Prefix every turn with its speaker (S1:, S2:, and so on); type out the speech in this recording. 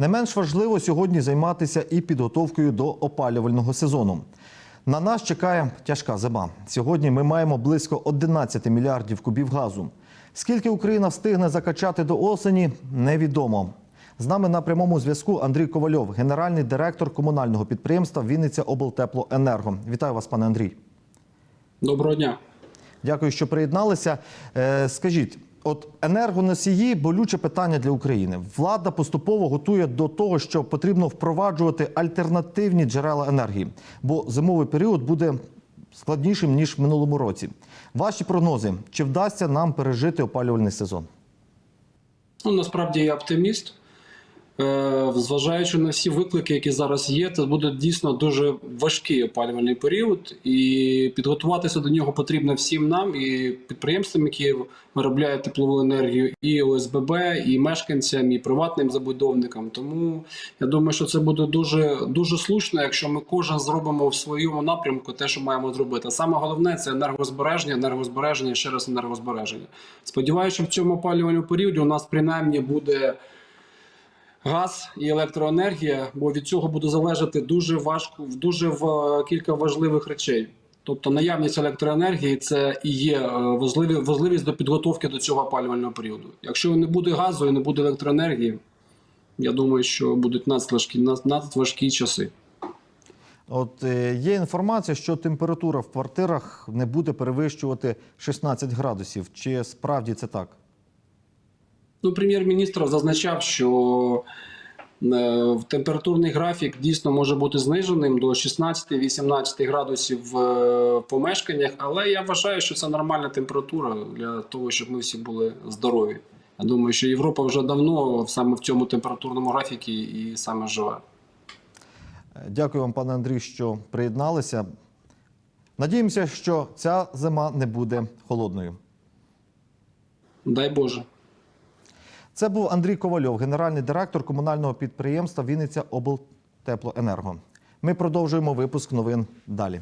S1: Не менш важливо сьогодні займатися і підготовкою до опалювального сезону. На нас чекає тяжка зима. Сьогодні ми маємо близько 11 мільярдів кубів газу. Скільки Україна встигне закачати до осені, невідомо. З нами на прямому зв'язку Андрій Ковальов, генеральний директор комунального підприємства Вінниця облтеплоенерго. Вітаю вас, пане Андрій.
S2: Доброго дня.
S1: Дякую, що приєдналися. Е, Скажіть, от енергоносії болюче питання для України. Влада поступово готує до того, що потрібно впроваджувати альтернативні джерела енергії, бо зимовий період буде складнішим ніж в минулому році. Ваші прогнози: чи вдасться нам пережити опалювальний сезон?
S2: Ну, насправді я оптиміст. Е, Зважаючи на всі виклики, які зараз є, це буде дійсно дуже важкий опалювальний період, і підготуватися до нього потрібно всім нам, і підприємствам, які виробляють теплову енергію, і ОСББ, і мешканцям, і приватним забудовникам. Тому я думаю, що це буде дуже дуже слушно, якщо ми кожен зробимо в своєму напрямку те, що маємо зробити. Саме головне це енергозбереження, енергозбереження, ще раз енергозбереження. Сподіваюся, що в цьому опалювальному періоді у нас принаймні буде газ і електроенергія, бо від цього буде залежати дуже важко, дуже в кілька важливих речей. Тобто наявність електроенергії це і є е, важливість до підготовки до цього опалювального періоду. Якщо не буде газу і не буде електроенергії, я думаю, що будуть надважкі, надважкі часи.
S1: От е, є інформація, що температура в квартирах не буде перевищувати 16 градусів. Чи справді це так?
S2: Ну, прем'єр-міністр зазначав, що е, температурний графік дійсно може бути зниженим до 16-18 градусів в е, помешканнях, але я вважаю, що це нормальна температура для того, щоб ми всі були здорові. Я думаю, що Європа вже давно саме в цьому температурному графіку і саме живе.
S1: Дякую вам, пане Андрій, що приєдналися. Надіємося, що ця зима не буде холодною.
S2: Дай Боже.
S1: Це був Андрій Ковальов, генеральний директор комунального підприємства Вінниця облтеплоенерго. Ми продовжуємо випуск новин далі.